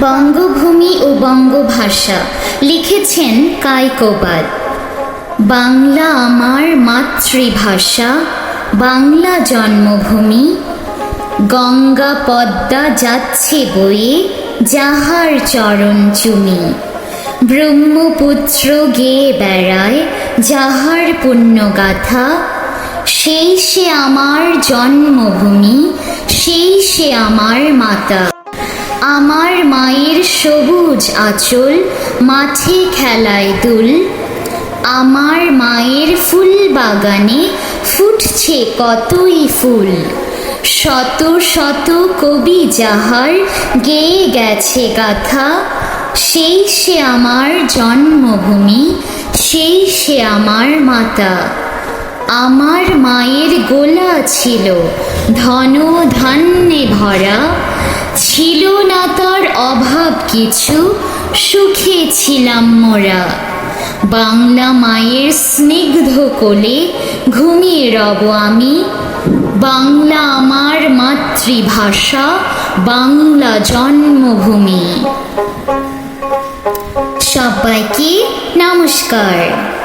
বঙ্গভূমি ও বঙ্গভাষা লিখেছেন কায়কোবাদ বাংলা আমার মাতৃভাষা, বাংলা জন্মভূমি, গঙ্গা পদ্মা যাচ্ছে বয়ে, যাহার চরণ চুমি। ব্রহ্মপুত্র গেয়ে বেড়ায় যাহার পুণ্যগাথা, সেই সে আমার জন্মভূমি, সেই সে আমার মাতা। আমার মায়ের সবুজ আঁচল, মাঠে খেলায় দুল। আমার মায়ের ফুল বাগানে ফুটছে কতই ফুল। শত শত কবি যাহার গেয়ে গেছে গাথা, সেই সে আমার জন্মভূমি, সেই সে আমার মাতা। আমার মায়ের গোলা ছিল ধন ধান্যে ভরা ছিল না তার অভাব কিছু, সুখে ছিলাম মোরা। বাংলা মায়ের স্নিগ্ধ কোলে ঘুমিয়ে রব আমি। বাংলা আমার মাতৃভাষা, বাংলা জন্মভূমি। সবাইকে নমস্কার।